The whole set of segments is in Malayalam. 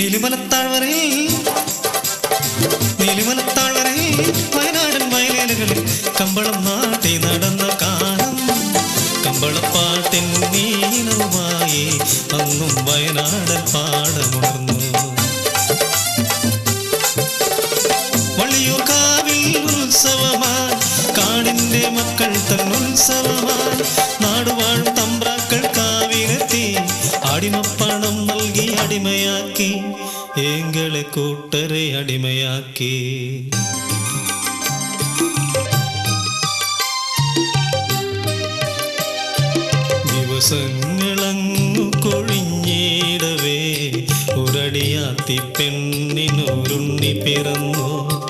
നീലിമലത്താഴ്വരയിൽ കാടിന്റെ വയനാടൻ വയലേലകളിൽ കമ്പളം നടന്ന വയനാടൻ മക്കൾ തൻ നാടുവാഴ്ത്ത കൂട്ടരെ അടിമയാക്കി. ദിവസങ്ങളങ്ങു കൊഴിഞ്ഞിടവേ ഒരടിയാത്തി പെണ്ണിനൊരുണ്ണി പിറന്നു.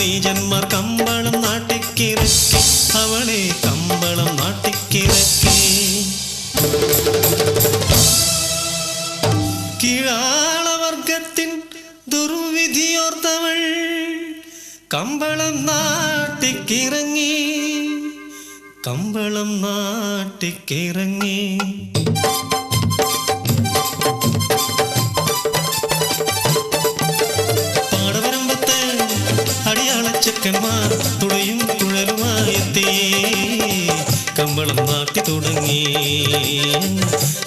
നീജന്മാർ കമ്പളം നാട്ടിക്കിറക്കി. അവളെ കമ്പളം നാട്ടിക്കിറക്കി. കീഴാളവർഗത്തിൻ ദുർവിധിയോർത്തവൾ കമ്പളം നാട്ടിക്കിറങ്ങി. കമ്പളം നാട്ടിക്കിറങ്ങി. കമ്പളം നാട്ടി തുടങ്ങി.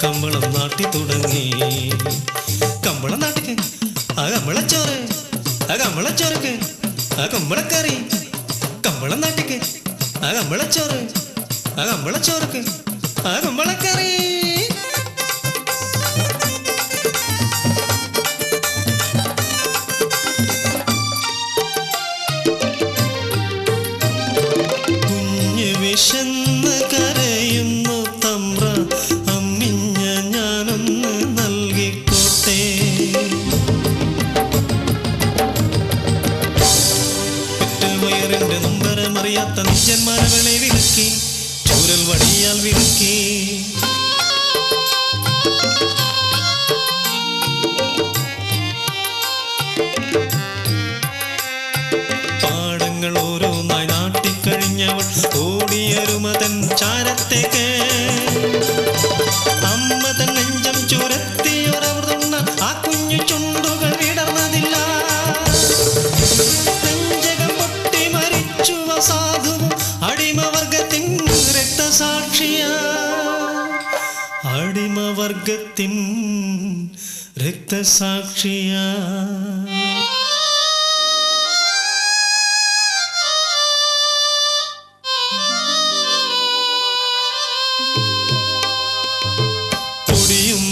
കമ്പളം നാട്ടി തുടങ്ങി. കമ്പളം നാട്ടിക്ക് ആ കമ്പളച്ചോറ് ആ കമ്പളച്ചോറക്ക് ആ കമ്പളക്കറി. കമ്പളം നാട്ടിക്ക് ആ കമ്പളച്ചോറ് ആ കമ്പളച്ചോറക്ക് ആ കമ്പളക്കറി. നൊമ്പരമറിയാത്ത നിജന്മാരവളെ വിലക്കി ചൂരൽ വടിയാൽ വിലക്കി. പാടങ്ങൾ ഓരോന്നായി നാട്ടിക്കഴിഞ്ഞവൾ ഓടിയരുമതൻ ചാരത്തേക്ക്. അമ്മ തൻ നെഞ്ചം ആ കുഞ്ഞു ചുണ്ടുകൾ രക്തസാക്ഷിയ അടിമവർഗത്തിൻ രക്തസാക്ഷിയാ. പൊടിയും